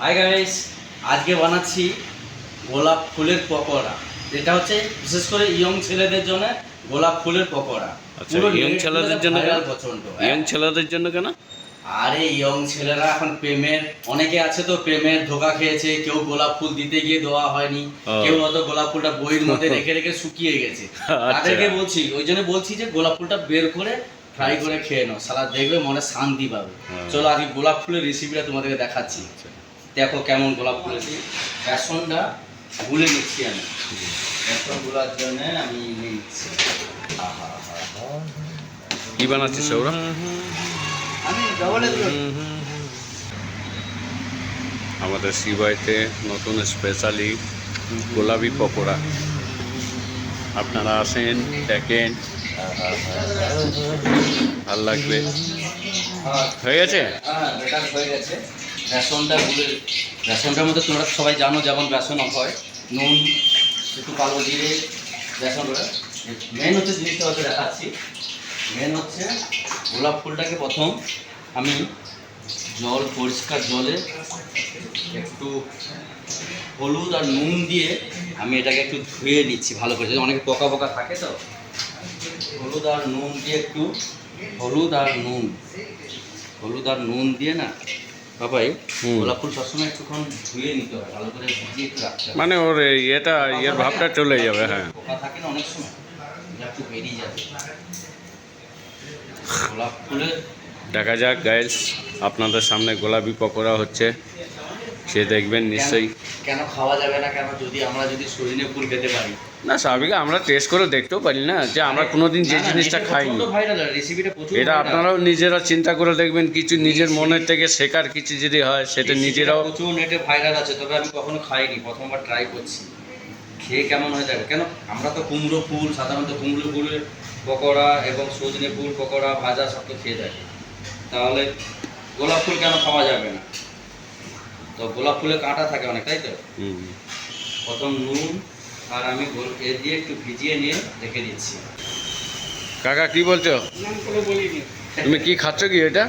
Hi guys আজকে বানাচ্ছি গোলাপ ফুলের পকোড়া। যেটা হচ্ছে বিশেষ করে ইয়ং ছেলেদের জন্য গোলাপ ফুলের পকোড়া। আচ্ছা ইয়ং ছেলেদের জন্য কেন? প্রচণ্ড ইয়ং ছেলেদের জন্য কেন? আরে ইয়ং ছেলেরা এখন প্রেমের অনেকে আছে তো প্রেমের ধোকা খেয়েছে কেউ গোলাপ ফুল দিতে গিয়ে দেওয়া হয়নি কেউ হয়তো গোলাপ ফুলটা বইয়ের মধ্যে রেখে রেখে শুকিয়ে গেছে। আচ্ছা। তাদেরকে বলছি ওই জন্য বলছি যে গোলাপ ফুলটা বের করে ফ্রাই করে খেয়ে নাও। সালা দেখবে মনে শান্তি পাবে। হ্যাঁ। চলো আজকে গোলাপ ফুলের রেসিপিটা তোমাদেরকে দেখাচ্ছি। দেখো কেমন গোলাপ ফুলের বেসনটা গুলে নিচ্ছি আমি। বেসনগুলার জন্য আমি নিচ্ছি। কি বানাচ্ছিস ওরা? আমি ডবলে আমাদের সিবাইতে নতুন স্পেশালি গোলাপি পকোড়া। আপনারা আসেন দেখেন। ভালো লাগবে। হয়ে গেছে? হ্যাঁ হয়ে গেছে। বেসনটা গুলে বেসনটার মধ্যে তোমরা সবাই জানো যেমন বেসন হয়, নুন, একটু কালো জিরে বেসন মেন হচ্ছে জিনিসটা হচ্ছে দেখাচ্ছি। মেন হচ্ছে গোলাপ ফুলটাকে প্রথম আমি জল, পরিষ্কার জলে একটু হলুদ আর নুন দিয়ে আমি এটাকে একটু ধুয়ে নিচ্ছি ভালো করে। অনেক পোকা পোকা থাকে তো। হলুদ আর নুন দিয়ে একটু হলুদ আর নুন। হলুদ আর নুন দিয়ে না বাবাই গোলাপ ফুল সবসময় একটুক্ষণ ধুয়ে নিতে হয় ভালো করে ভিজিয়ে একটু রাখতে হবে মানে ওর এটা ইয়ের ভাবটা চলে যাবে হ্যাঁ। পোকা থাকে না অনেক সময় একটু বেরিয়ে যাবে। গোলাপ ফুলের দেখা যাক গাইস আপনাদের সামনে গোলাপি পকোড়া হচ্ছে। সে দেখবেন নিশ্চয়ই। কেন- খাওয়া যাবে না? কেন যদি আমরা যদি সজনে ফুল খেতে পারি? না স্বাভাবিক আমরা টেস্ট করে দেখতেও পারি না যে আমরা কোনোদিন যে জিনিসটা খাইনি। এটা আপনারাও নিজেরা চিন্তা করে দেখবেন কিছু নিজের মনের থেকে শেখার কিছু যদি হয় সেটা নিজেরাও প্রচুর নেটে ভাইরাল আছে তবে আমি কখনো খাইনি প্রথমবার ট্রাই করছি। খেয়ে কেমন হয়ে যাবে? কেন? আমরা তো কুমড়ো ফুল সাধারণত কুমড়ো ফুলের পকোড়া এবং সজনে ফুল পকোড়া ভাজা সব তো খেয়ে থাকি। তাহলে গোলাপ ফুল কেন খাওয়া যাবে না? তো গোলাপ ফুলে কাঁটা থাকে অনেক তাই তো? হুম। প্রথম নুন আর আমি গোল- এ দিয়ে একটু ভিজিয়ে নিয়ে রেখে দিচ্ছি। কাকা কি বলছো? তুমি কি খাচ্ছ কি এটা?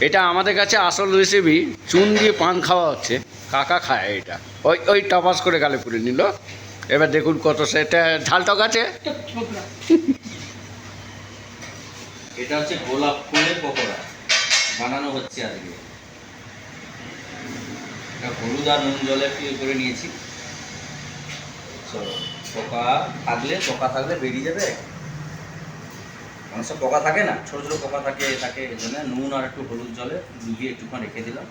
এটা আমাদের কাছে আসল রেসিপি চুন দিয়ে পান খাওয়া হচ্ছে। কাকা খায় এটা। ওই ওই টপাস করে গালে পুরে নিল। এবার দেখুন কত সেটা ঝালটক আছে? এটা হচ্ছে গোলাপ ফুলের পকোড়া বানানো হচ্ছে আজকে। হলুদ আর নুন জলে একটু ইয়ে করে নিয়েছি। পোকা থাকলে পোকা থাকলে বেরিয়ে যাবে। অনেক সব পোকা থাকে না ছোটো ছোটো পোকা থাকে থাকে এই জন্য নুন আর একটু হলুদ জলে ডুবিয়ে একটুক্ষণ রেখে দিলাম।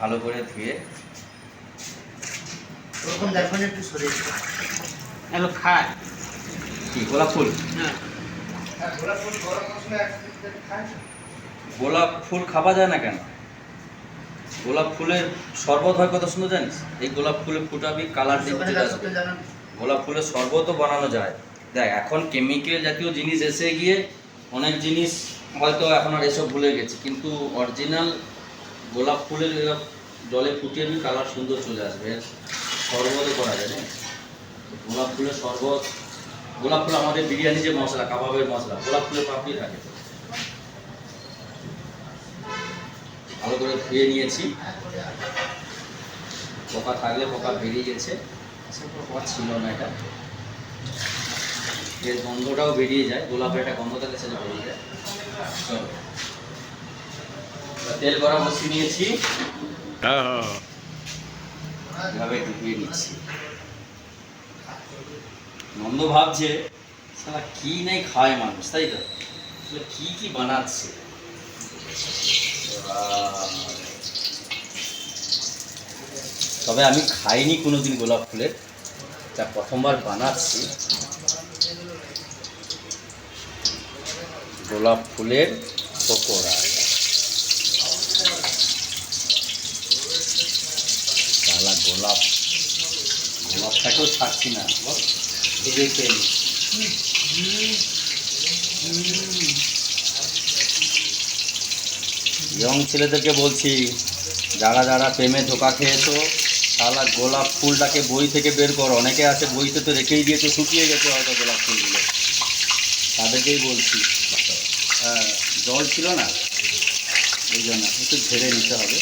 ভালো করে ধুয়ে। ওরকম দেখবেন একটু সরে হ্যালো খায়। কি গোলাপ ফুল? হ্যাঁ। খায় গোলাপ ফুল খাওয়া যায় না কেন? গোলাপ ফুলের শরবত হয় কত সুন্দর জানিস? এই গোলাপ ফুলে ফুটাবি কালার আসবে গোলাপ ফুলের শরবতও বানানো যায়। দেখ এখন কেমিক্যাল জাতীয় জিনিস এসে গিয়ে অনেক জিনিস হয়তো এখন আর এসব ভুলে গেছে কিন্তু অরিজিনাল গোলাপ ফুলের জলে ফুটিয়ে নিয়ে কালার সুন্দর চলে আসবে। শরবতও করা যায়? গোলাপ ফুলের শরবত গোলাপ ফুল আমাদের বিরিয়ানি যে মশলা কাবাবের মশলা গোলাপ ফুলের পাপড়ি থাকে। ভালো করে ধুয়ে নিয়েছি। পোকা থাকলে পোকা বেরিয়ে গেছে। পোকা ছিল না এটা। এর গন্ধটাও বেরিয়ে যায়। গোলাপের একটা গন্ধ থাকে সেটা বেরিয়ে যায়। তেল গরম বসিয়ে নিয়েছি। এভাবে ডুবিয়ে নিচ্ছি। নন্দ ভাবছে সালা কি নাই খায় মানুষ, তাই তো? কি কি বানাচ্ছে? তবে আমি খাইনি কোনোদিন গোলাপ ফুলের। তা প্রথমবার বানাচ্ছি। গোলাপ ফুলের পকোড়া। সালা গোলাপ। গোলাপটাকেও ছাড়ছি না। এবং ছেলেদেরকে বলছি, যারা যারা প্রেমে ধোকা খেয়েছো তাহলে গোলাপ ফুলটাকে বই থেকে বের করো। অনেকে আছে বইতে তো রেখেই দিয়েছে, শুকিয়ে গেছে হয়তো গোলাপ ফুলগুলো। তাদেরকেই বলছি। হ্যাঁ জল ছিল না? এই জন্য একটু ঝেড়ে নিতে হবে।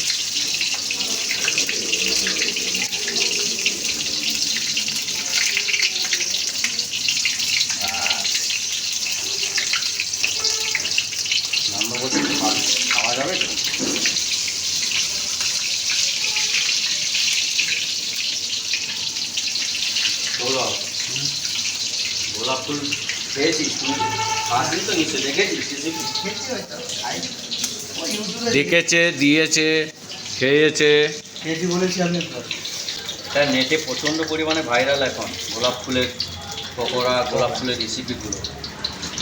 নম্বর খেয়েছিস তো নিশ্চয় দেখেছিস দেখেছে দিয়েছে খেয়েছে। খেয়েছি বলেছি আমি তার নেটে প্রচণ্ড পরিমাণে ভাইরাল এখন গোলাপ ফুলের পকোড়া গোলাপ ফুলের রেসিপিগুলো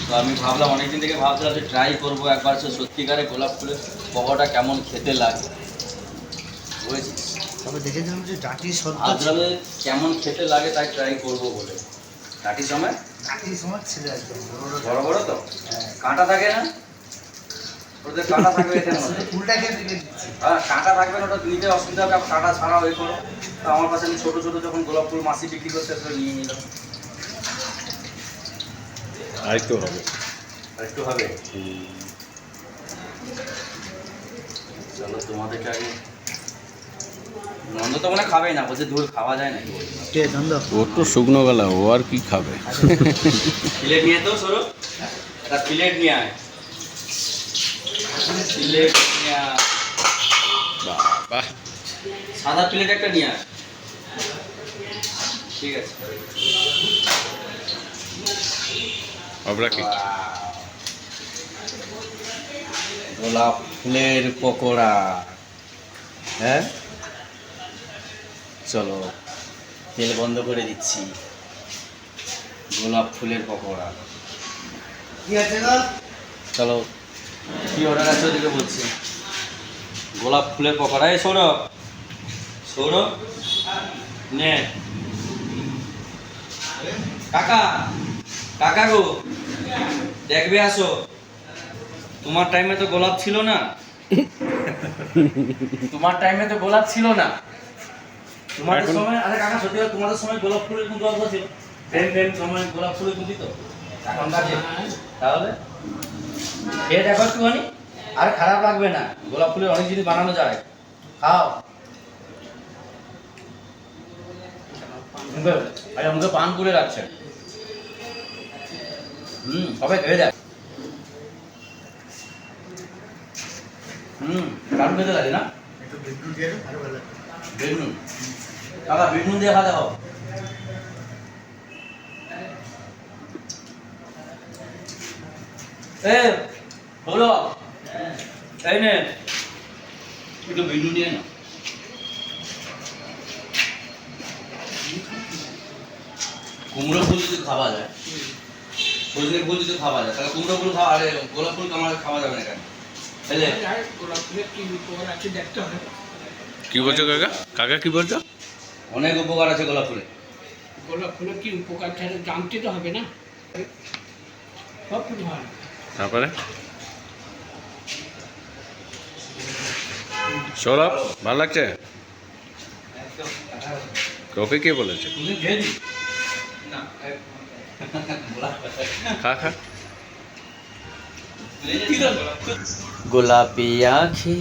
তো আমি ভাবলাম অনেকদিন থেকে ভাবছিলাম যে ট্রাই করব একবার সে সত্যিকারে গোলাপ ফুলের পকোড়া কেমন খেতে লাগে। বুঝেছিস? তবে দেখেছিলাম যে ডাটির সদ্য কেমন খেতে লাগে তাই ট্রাই করব বলে। ডাটির সময় বড় বড় বড় বড় তো? কাঁটা থাকে না? ওদের কাঁটা থাকবে এটার মধ্যে। ফুলটা খেয়ে হ্যাঁ কাঁটা থাকবে না ওটা নিতে অসুবিধা হবে। আবার কাঁটা ছাড়া হয়ে করো। তো আমার কাছে আমি ছোটো ছোটো যখন গোলাপ ফুল মাসি বিক্রি করতে সেটা নিয়ে নিলাম। আর তো হবে। আর একটু হবে চলো তোমাদেরকে আগে নন্দ তো মনে খাবেই না বলছে দূর খাওয়া যায় নাকি কে দ্বন্দ্ব ও তো শুকনো গলা ও আর কি খাবে? প্লেট নিয়ে তো সরো। একটা প্লেট নিয়ে আয়। প্লেট নিয়ে আয়। বাহ। সাদা প্লেট একটা নিয়ে আয়। ঠিক আছে। গোলাপ ফুলের পকোড়া। হ্যাঁ? চলো তেল বন্ধ করে দিচ্ছি। গোলাপ ফুলের পকোড়া। কি আছে গো চলো কি অর্ডার আছে ওদিকে বলছি। গোলাপ ফুলের পকোড়া। এই সৌরভ সৌরভ নে। কাকা কাকা গো দেখবে আসো। তোমার টাইমে তো গোলাপ ছিল না। তোমার টাইমে তো গোলাপ ছিল না। তোমাদের সময় আরে কাকা সত্যি কথা, তোমাদের সময় গোলাপ ফুলের কিন্তু অল্প ছিল। ট্রেন ট্রেন সময় গোলাপ ফুলের কিন্তু তো। তাহলে? খেয়ে দেখো একটুখানি। আর খারাপ লাগবে না। গোলাপ ফুলের অনেক জিনিস বানানো যায়। খাও। আরে মুখে পান করে রাখছে। হুম সবাই খেয়ে দেখ। হুম কারণ খেতে লাগে না? একটু বিদ্যুৎ দিয়ে ভালো লাগবে। বেগুন। কাকা বেগুন দিয়ে ভাজা খাও এ হলো এই নে। একটু বেগুন দিয়ে না কুমড়ো ফুল যদি খাওয়া যায় সজনে ফুল যদি খাওয়া যায় তাহলে কুমড়ো ফুল খাওয়া আরে গোলাপ ফুল আমার খাওয়া যাবে না কেন? কি বলছো কাকা? কাকা কি বলছো? অনেক উপকার আছে গোলাপ ফুলে গোলাপ ফুলের কি উপকার? থাকে জানতে তো হবে না। সব ফুল ভালো তারপরে? সৌরভ ভালো লাগছে? তোকে কে বলেছে? খা খা। গোলাপি আখি।